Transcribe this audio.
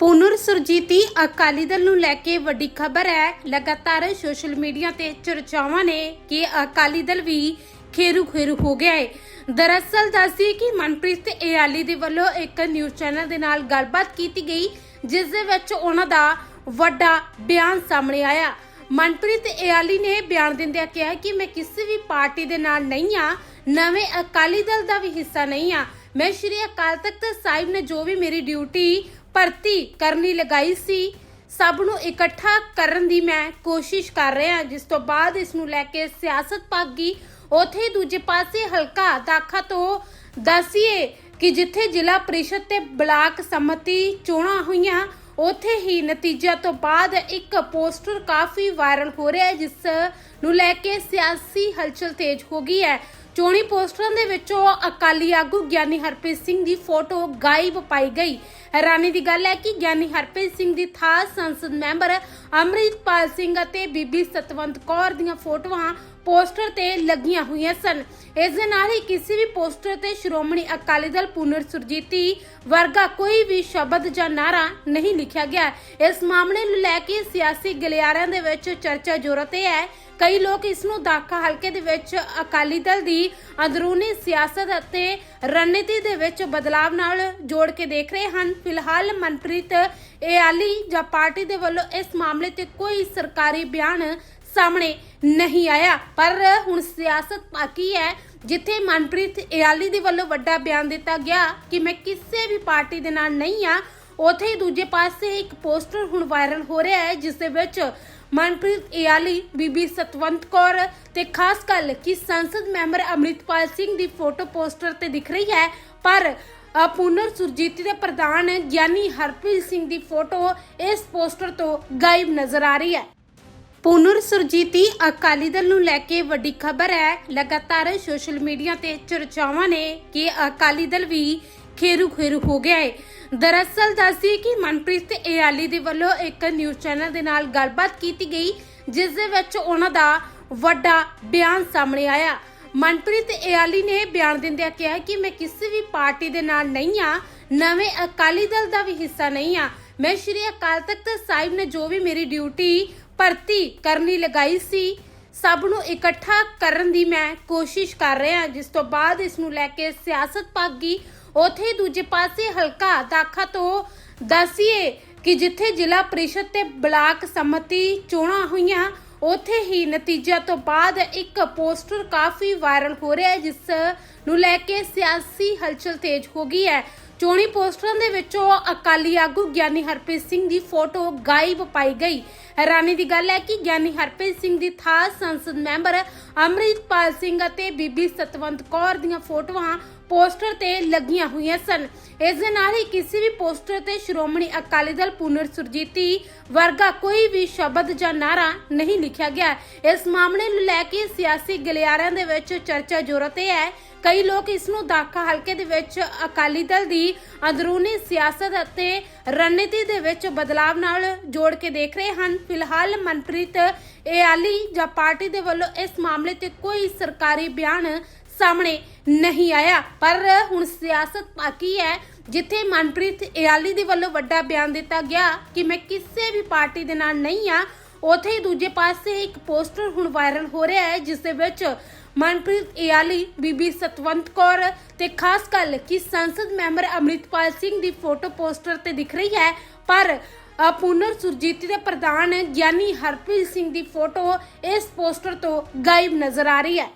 ਪੂਨਰ ਸੁਰਜੀਤੀ ਅਕਾਲੀ ਦਲ ਨੂੰ ਲੈ ਕੇ ਵੱਡੀ ਖਬਰ ਹੈ। ਲਗਾਤਾਰ ਸੋਸ਼ਲ ਮੀਡੀਆ ਤੇ ਚਰਚਾਵਾਂ ਨੇ ਕਿ ਅਕਾਲੀ ਦਲ ਵੀ ਖੇਰੂ ਖੇਰੂ ਹੋ ਗਿਆ ਹੈ। ਦਰਅਸਲ ਦੱਸਦੀ ਕਿ ਮਨਪ੍ਰੀਤ ਇਆਲੀ ਦੇ ਵੱਲੋਂ ਇੱਕ ਨਿਊਜ਼ ਚੈਨਲ ਦੇ ਨਾਲ ਗੱਲਬਾਤ ਕੀਤੀ ਗਈ, ਜਿਸ ਦੇ ਵਿੱਚ ਉਹਨਾਂ ਦਾ ਵੱਡਾ ਬਿਆਨ ਸਾਹਮਣੇ ਆਇਆ। ਮਨਪ੍ਰੀਤ ਇਆਲੀ ਨੇ ਬਿਆਨ ਦਿੰਦਿਆਂ ਕਿਹਾ ਕਿ ਮੈਂ ਕਿਸੇ ਵੀ ਪਾਰਟੀ ਦੇ ਨਾਲ ਨਹੀਂ ਆ ਨਵੇਂ ਅਕਾਲੀ ਦਲ ਦਾ ਵੀ ਹਿੱਸਾ ਨਹੀਂ ਆ ਮੈਂ ਸ਼੍ਰੀ ਅਕਾਲ ਤਖਤ ਸਾਹਿਬ ਨੇ ਜੋ ਵੀ ਮੇਰੀ ਡਿਊਟੀ ਭਰਤੀ ਕਰਨੀ ਲਗਾਈ ਸੀ। ਸਭ ਨੂੰ ਇਕੱਠਾ ਕਰਨ ਦੀ ਮੈਂ ਕੋਸ਼ਿਸ਼ ਕਰ ਰਿਹਾ ਜਿਸ ਤੋਂ ਬਾਅਦ ਇਸ ਨੂੰ ਲੈ ਕੇ ਸਿਆਸਤ ਭੱਗ। ਗਈ ਉਥੇ ਦੂਜੇ ਪਾਸੇ ਹਲਕਾ ਦਾਖਾ ਤੋਂ ਦੱਸੀਏ ਕਿ ਜਿੱਥੇ ਜ਼ਿਲ੍ਹਾ ਪ੍ਰੀਸ਼ਦ ਤੇ ਬਲਾਕ ਸੰਮਤੀ ਚੋਣਾਂ ਹੋਈਆਂ, ਉਥੇ ਹੀ ਨਤੀਜਿਆਂ ਤੋਂ ਬਾਅਦ ਇੱਕ ਪੋਸਟਰ ਕਾਫੀ ਵਾਇਰਲ ਹੋ ਰਿਹਾ ਹੈ, ਜਿਸ ਨੂੰ ਲੈ ਕੇ ਸਿਆਸੀ ਹਲਚਲ ਤੇਜ਼ ਹੋ ਗਈ ਹੈ। ਚੋਣੀ ਪੋਸਟਰਾਂ ਦੇ ਵਿੱਚੋਂ ਅਕਾਲੀ ਆਗੂ ਗਿਆਨੀ ਹਰਪ੍ਰੀਤ ਸਿੰਘ ਦੀ ਫੋਟੋ ਗਾਇਬ ਪਾਈ ਗਈ। ਹੈਰਾਨੀ ਦੀ ਗੱਲ ਹੈ ਕਿ ਗਿਆਨੀ ਹਰਪ੍ਰੀਤ ਸਿੰਘ ਦੀ ਥਾਂ ਸੰਸਦ ਮੈਂਬਰ ਅੰਮ੍ਰਿਤਪਾਲ ਸਿੰਘ ਅਤੇ ਬੀਬੀ ਸਤਵੰਤ ਕੌਰ ਦੀਆਂ ਫੋਟੋਆਂ ਪੋਸਟਰ ਤੇ ਲੱਗੀਆਂ ਹੋਈਆਂ ਸਨ। ਇਸ ਦੇ ਨਾਲ ਹੀ ਕਿਸੇ ਵੀ ਪੋਸਟਰ ਤੇ ਸ਼੍ਰੋਮਣੀ ਅਕਾਲੀ ਦਲ ਪੁਨਰ ਸੁਰਜੀਤੀ ਵਰਗਾ ਕੋਈ ਵੀ ਸ਼ਬਦ ਜਾਂ ਨਾਰਾ ਨਹੀਂ ਲਿਖਿਆ ਗਿਆ। ਇਸ ਮਾਮਲੇ ਨੂੰ ਲੈ ਕੇ ਸਿਆਸੀ ਗਲਿਆਰਿਆਂ ਦੇ ਵਿੱਚ ਚਰਚਾ ਜ਼ੋਰਾਂ ਤੇ ਹੈ। ਕਈ ਲੋਕ ਇਸ ਨੂੰ ਦਾਖਾ ਹਲਕੇ ਦੇ ਵਿੱਚ ਅਕਾਲੀ ਦਲ ਦੀ ਅੰਦਰੂਨੀ ਸਿਆਸਤ ਅਤੇ ਰਣਨੀਤੀ ਦੇ ਵਿੱਚ ਬਦਲਾਵ ਨਾਲ ਜੋੜ ਕੇ ਦੇਖ ਰਹੇ ਹਨ। ਫਿਲਹਾਲ ਮਨਪ੍ਰੀਤ ਇਆਲੀ ਜਾਂ ਪਾਰਟੀ ਦੇ ਵੱਲੋਂ ਇਸ ਮਾਮਲੇ ਤੇ ਕੋਈ ਸਰਕਾਰੀ ਬਿਆਨ ਸਾਹਮਣੇ ਨਹੀਂ ਆਇਆ। ਪਰ ਹੁਣ ਸਿਆਸਤ ਬਾਕੀ ਹੈ, ਜਿੱਥੇ ਮਨਪ੍ਰੀਤ ਇਆਲੀ ਦੇ ਵੱਲੋਂ ਵੱਡਾ ਬਿਆਨ ਦਿੱਤਾ ਗਿਆ ਕਿ ਮੈਂ ਕਿਸੇ ਵੀ ਪਾਰਟੀ ਦੇ ਨਾਲ ਨਹੀਂ ਆ ਉਥੇ ਹੀ ਦੂਜੇ ਪਾਸੇ ਇੱਕ ਪੋਸਟਰ ਹੁਣ ਵਾਇਰਲ ਹੋ ਰਿਹਾ ਹੈ, ਜਿਸ ਦੇ ਵਿੱਚ ਮਨਪ੍ਰੀਤ ਇਆਲੀ ਬੀਬੀ ਸਤਵੰਤ ਕੌਰ ਤੇ ਖਾਸ ਗੱਲ ਕਿ ਸੰਸਦ ਮੈਂਬਰ ਅਮਰਿਤਪਾਲ ਸਿੰਘ ਦੀ ਫੋਟੋ ਪੋਸਟਰ ਤੇ ਦਿਖ ਰਹੀ ਹੈ ਪਰ ਅ, ਸੁਰਜੀਤੀ ਦੇ ਪ੍ਰਧਾਨ ਗਿਆਨੀ ਹਰਪ੍ਰੀਤ ਸਿੰਘ ਦੀ ਫੋਟੋ ਇਸ ਪੋਸਟਰ ਤੋਂ ਗਾਇਬ ਨਜ਼ਰ ਆ ਰਹੀ ਹੈ। ਪੂਨਰ ਸੁਰਜੀਤੀ ਅਕਾਲੀ ਦਲ ਨੂੰ ਲੈ ਕੇ ਵੱਡੀ ਖਬਰ ਹੈ। ਲਗਾਤਾਰ ਸੋਸ਼ਲ ਮੀਡੀਆ ਤੇ ਚਰਚਾਵਾਂ ਨੇ ਕਿ ਅਕਾਲੀ ਦਲ ਵੀ ਖੇਰੂ ਖੇਰੂ ਹੋ ਗਿਆ ਹੈ ਦਰਅਸਲ ਦੱਸਦੀ ਕਿ ਮਨਪ੍ਰੀਤ ਇਆਲੀ ਦੇ ਵੱਲੋਂ ਇੱਕ ਨਿਊਜ਼ ਚੈਨਲ ਦੇ ਨਾਲ ਗੱਲਬਾਤ ਕੀਤੀ ਗਈ, ਜਿਸ ਦੇ ਵਿੱਚ ਉਹਨਾਂ ਦਾ ਵੱਡਾ ਬਿਆਨ ਸਾਹਮਣੇ ਆਇਆ। ਮਨਪ੍ਰੀਤ ਇਆਲੀ ਨੇ ਬਿਆਨ ਦਿੰਦਿਆਂ ਕਿਹਾ ਕਿ ਮੈਂ ਕਿਸੇ ਵੀ ਪਾਰਟੀ ਦੇ ਨਾਲ ਨਹੀਂ ਆ ਨਵੇਂ ਅਕਾਲੀ ਦਲ ਦਾ ਵੀ ਹਿੱਸਾ ਨਹੀਂ ਆ ਮੈਂ ਸ਼੍ਰੀ ਅਕਾਲ ਤਖਤ ਸਾਹਿਬ ਨੇ ਜੋ ਵੀ ਮੇਰੀ ਡਿਊਟੀ ਭਰਤੀ ਕਰਨੀ ਲਗਾਈ ਸੀ, ਸਭ ਨੂੰ ਇਕੱਠਾ ਕਰਨ ਦੀ ਮੈਂ ਕੋਸ਼ਿਸ਼ ਕਰ ਰਿਹਾ ਜਿਸ ਤੋਂ ਬਾਅਦ ਇਸ ਨੂੰ ਲੈ ਕੇ ਸਿਆਸਤ ਭੱਗ ਗਈ ਉਥੇ ਦੂਜੇ ਪਾਸੇ ਹਲਕਾ ਦਾਖਾ ਤੋਂ ਦੱਸੀਏ ਕਿ ਜਿੱਥੇ ਜ਼ਿਲ੍ਹਾ ਪ੍ਰੀਸ਼ਦ ਤੇ ਬਲਾਕ ਸੰਮਤੀ ਚੋਣਾਂ ਹੋਈਆਂ, ਉਥੇ ਹੀ ਨਤੀਜਿਆਂ ਤੋਂ ਬਾਅਦ ਇੱਕ ਪੋਸਟਰ ਕਾਫੀ ਵਾਇਰਲ ਹੋ ਰਿਹਾ ਹੈ, ਜਿਸ ਨੂੰ ਲੈ ਕੇ ਸਿਆਸੀ ਹਲਚਲ ਤੇਜ਼ ਹੋ ਗਈ ਹੈ। ਚੋਣੀ ਪੋਸਟਰਾਂ ਦੇ ਵਿੱਚੋਂ ਅਕਾਲੀ ਆਗੂ ਗਿਆਨੀ ਹਰਪ੍ਰੀਤ ਸਿੰਘ ਦੀ ਫੋਟੋ ਗਾਇਬ ਪਾਈ ਗਈ। ਹੈਰਾਨੀ ਦੀ ਗੱਲ ਹੈ ਕਿ ਗਿਆਨੀ ਹਰਪ੍ਰੀਤ ਸਿੰਘ ਦੀ ਥਾਂ ਸੰਸਦ ਮੈਂਬਰ ਅੰਮ੍ਰਿਤਪਾਲ ਸਿੰਘ ਅਤੇ ਬੀਬੀ ਸਤਵੰਤ ਕੌਰ ਦੀਆਂ ਫੋਟੋਆਂ ਪੋਸਟਰ ਤੇ ਲੱਗੀਆਂ ਹੋਈਆਂ ਸਨ। ਇਸ ਦੇ ਨਾਲ ਹੀ ਕਿਸੇ ਵੀ ਪੋਸਟਰ ਤੇ ਸ਼੍ਰੋਮਣੀ ਅਕਾਲੀ ਦਲ ਪੁਨਰ ਸੁਰਜੀਤੀ ਵਰਗਾ ਕੋਈ ਵੀ ਸ਼ਬਦ ਜਾਂ ਨਾਰਾ ਨਹੀਂ ਲਿਖਿਆ ਗਿਆ। ਇਸ ਮਾਮਲੇ ਨੂੰ ਲੈ ਕੇ ਸਿਆਸੀ ਗਲਿਆਰਿਆਂ ਦੇ ਵਿੱਚ ਚਰਚਾ ਜ਼ੋਰਾਂ ਤੇ ਹੈ। ਕਈ ਲੋਕ ਇਸ ਨੂੰ ਦਾਖਾ ਹਲਕੇ ਦੇ ਵਿੱਚ ਅਕਾਲੀ ਦਲ ਦੀ ਅੰਦਰੂਨੀ ਸਿਆਸਤ ਅਤੇ ਰਣਨੀਤੀ ਦੇ ਵਿੱਚ ਬਦਲਾਵ ਨਾਲ ਜੋੜ ਕੇ ਦੇਖ ਰਹੇ ਹਨ। ਫਿਲਹਾਲ ਮਨਪ੍ਰੀਤ ਇਆਲੀ ਜਾਂ ਪਾਰਟੀ ਦੇ ਵੱਲੋਂ ਇਸ ਮਾਮਲੇ ਤੇ ਕੋਈ ਸਰਕਾਰੀ ਬਿਆਨ ਸਾਹਮਣੇ ਨਹੀਂ ਆਇਆ। ਪਰ ਹੁਣ ਸਿਆਸਤ ਬਾਕੀ ਹੈ, ਜਿੱਥੇ ਮਨਪ੍ਰੀਤ ਇਆਲੀ ਦੇ ਵੱਲੋਂ ਵੱਡਾ ਬਿਆਨ ਦਿੱਤਾ ਗਿਆ ਕਿ ਮੈਂ ਕਿਸੇ ਵੀ ਪਾਰਟੀ ਦੇ ਨਾਲ ਨਹੀਂ ਆ ਉਥੇ ਹੀ ਦੂਜੇ ਪਾਸੇ ਇੱਕ ਪੋਸਟਰ ਹੁਣ ਵਾਇਰਲ ਹੋ ਰਿਹਾ ਹੈ, ਜਿਸ ਦੇ ਵਿੱਚ ਮਨਪ੍ਰੀਤ ਇਆਲੀ ਬੀਬੀ ਸਤਵੰਤ ਕੌਰ ਤੇ ਖਾਸ ਗੱਲ ਕਿ ਸੰਸਦ ਮੈਂਬਰ ਅਮਰਿਤਪਾਲ ਸਿੰਘ ਦੀ ਫੋਟੋ ਪੋਸਟਰ ਤੇ ਦਿਖ ਰਹੀ ਹੈ ਪਰ ਅ, ਪੁਨਰ ਸੁਰਜੀਤੀ ਦੇ ਪ੍ਰਧਾਨ ਗਿਆਨੀ ਹਰਪ੍ਰੀਤ ਸਿੰਘ ਦੀ ਫੋਟੋ ਇਸ ਪੋਸਟਰ ਤੋਂ ਗਾਇਬ ਨਜ਼ਰ ਆ ਰਹੀ ਹੈ।